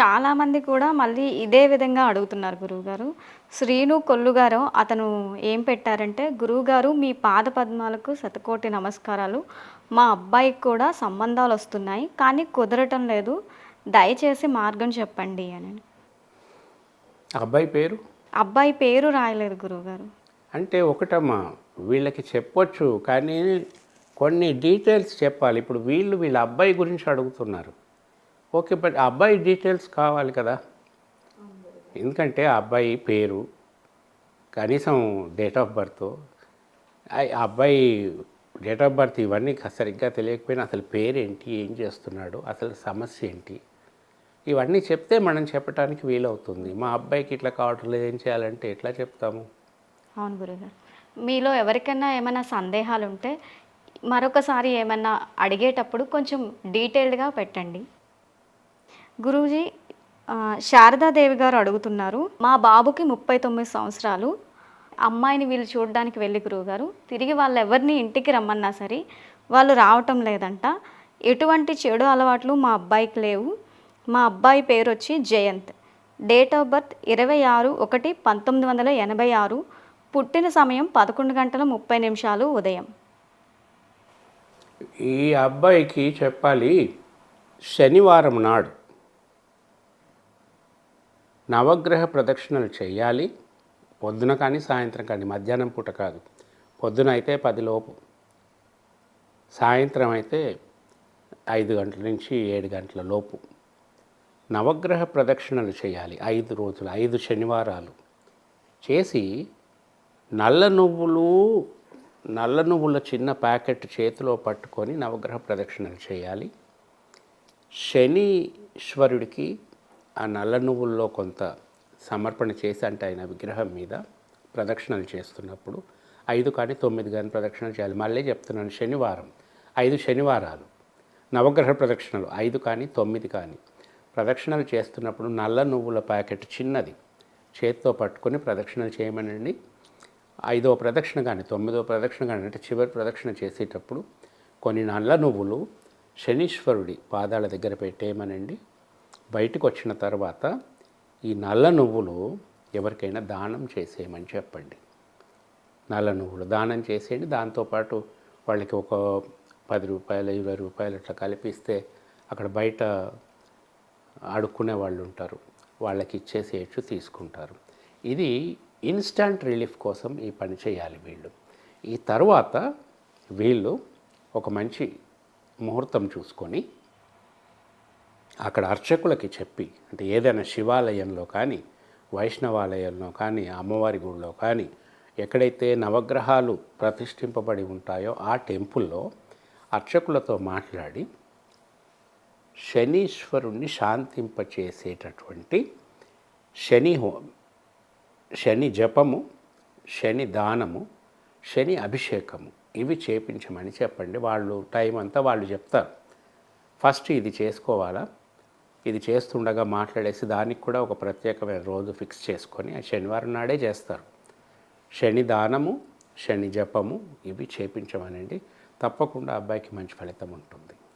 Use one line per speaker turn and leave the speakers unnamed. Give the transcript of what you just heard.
చాలామంది కూడా మళ్ళీ ఇదే విధంగా అడుగుతున్నారు గురువుగారు. శ్రీను కొల్లుగారు అతను ఏం పెట్టారంటే గురువుగారు మీ పాద పద్మాలకు శతకోటి నమస్కారాలు. మా అబ్బాయికి కూడా సంబంధాలు వస్తున్నాయి కానీ కుదరటం లేదు. దయచేసి మార్గం చెప్పండి అని.
అబ్బాయి పేరు?
అబ్బాయి పేరు రాయలేదు గురువుగారు.
అంటే ఒకటమ్మా వీళ్ళకి చెప్పొచ్చు కానీ కొన్ని డీటెయిల్స్ చెప్పాలి. ఇప్పుడు వీళ్ళు వీళ్ళ అబ్బాయి గురించి అడుగుతున్నారు. ఓకే బట్ ఆ అబ్బాయి డీటెయిల్స్ కావాలి కదా. ఎందుకంటే ఆ అబ్బాయి పేరు కనీసం డేట్ ఆఫ్ బర్త్ ఆ అబ్బాయి డేట్ ఆఫ్ బర్త్ ఇవన్నీ సరిగ్గా తెలియకపోయినా అసలు పేరేంటి ఏం చేస్తున్నాడు అసలు సమస్య ఏంటి? ఇవన్నీ చెప్తే మనం చెప్పడానికి వీలవుతుంది. మా అబ్బాయికి ఇట్లా కావటం లేదు ఏం చేయాలంటే ఎట్లా చెప్తాము?
అవును గురుగారు మీలో ఎవరికైనా ఏమైనా సందేహాలు ఉంటే మరొకసారి ఏమైనా అడిగేటప్పుడు కొంచెం డీటెయిల్డ్గా పెట్టండి. గురూజీ శారదాదేవి గారు అడుగుతున్నారు మా బాబుకి ముప్పై తొమ్మిది సంవత్సరాలు అమ్మాయిని వీళ్ళు చూడడానికి వెళ్ళి గురువుగారు తిరిగి వాళ్ళు ఎవరిని ఇంటికి రమ్మన్నా సరే వాళ్ళు రావటం లేదంట. ఎటువంటి చెడు అలవాట్లు మా అబ్బాయికి లేవు. మా అబ్బాయి పేరు వచ్చి జయంత్. డేట్ ఆఫ్ బర్త్ ఇరవై ఆరు ఒకటి పంతొమ్మిది వందల ఎనభై ఆరు. పుట్టిన సమయం పదకొండు గంటల ముప్పై నిమిషాలు ఉదయం.
ఈ అబ్బాయికి చెప్పాలి శనివారం నాడు. నవగ్రహ ప్రదక్షిణలు చేయాలి. పొద్దున కానీ సాయంత్రం కానీ మధ్యాహ్నం పూట కాదు. పొద్దున అయితే పదిలోపు సాయంత్రం అయితే ఐదు గంటల నుంచి ఏడు గంటల లోపు. నవగ్రహ ప్రదక్షిణలు చేయాలి. ఐదు రోజులు ఐదు శనివారాలు. చేసి నల్ల నువ్వులు నల్ల నువ్వుల చిన్న ప్యాకెట్ చేతిలో పట్టుకొని నవగ్రహ ప్రదక్షిణలు చేయాలి. శనీశ్వరుడికి ఆ నల్ల నువ్వుల్లో కొంత సమర్పణ చేసి అంటే ఆయన విగ్రహం మీద ప్రదక్షిణలు చేస్తున్నప్పుడు ఐదు కానీ తొమ్మిది కానీ ప్రదక్షిణలు చేయాలి. మళ్ళీ చెప్తున్నాను శనివారం ఐదు శనివారాలు నవగ్రహ ప్రదక్షిణలు ఐదు కానీ తొమ్మిది కానీ ప్రదక్షిణలు చేస్తున్నప్పుడు నల్ల నువ్వుల ప్యాకెట్ చిన్నది చేతితో పట్టుకొని ప్రదక్షిణలు చేయమనండి. ఐదో ప్రదక్షిణ కానీ తొమ్మిదో ప్రదక్షిణ కానీ అంటే చివరి ప్రదక్షిణ చేసేటప్పుడు కొన్ని నల్ల నువ్వులు శనీశ్వరుడి పాదాల దగ్గర పెట్టేయమనండి. బయటకు వచ్చిన తర్వాత ఈ నల్ల నువ్వులు ఎవరికైనా దానం చేసేయమని చెప్పండి. నల్ల నువ్వులు దానం చేసేయండి. దాంతోపాటు వాళ్ళకి ఒక పది రూపాయలు ఇరవై రూపాయలు అట్లా కలిపిస్తే అక్కడ బయట ఆడుకునే వాళ్ళు ఉంటారు. వాళ్ళకి ఇచ్చేసేయచ్చు తీసుకుంటారు. ఇది ఇన్స్టంట్ రిలీఫ్ కోసం ఈ పని చేయాలి వీళ్ళు. ఈ తర్వాత వీళ్ళు ఒక మంచి ముహూర్తం చూసుకొని అక్కడ అర్చకులకి చెప్పి అంటే ఏదైనా శివాలయంలో కానీ వైష్ణవాలయంలో కానీ అమ్మవారి గుడిలో కానీ ఎక్కడైతే నవగ్రహాలు ప్రతిష్ఠింపబడి ఉంటాయో ఆ టెంపుల్లో అర్చకులతో మాట్లాడి శనీశ్వరుణ్ణి శాంతింపచేసేటటువంటి శని హో శని జపము శని దానము శని అభిషేకము ఇవి చేపించమని చెప్పండి. వాళ్ళు టైం అంతా వాళ్ళు చెప్తారు. ఫస్ట్ ఇది చేసుకోవాలా? ఇది చేస్తుండగా మాట్లాడేసి దానికి కూడా ఒక ప్రత్యేకమైన రోజు ఫిక్స్ చేసుకొని ఆ శనివారం నాడే చేస్తారు. శని దానము శని జపము ఇవి చేపించమనండి. తప్పకుండా అబ్బాయికి మంచి ఫలితం ఉంటుంది.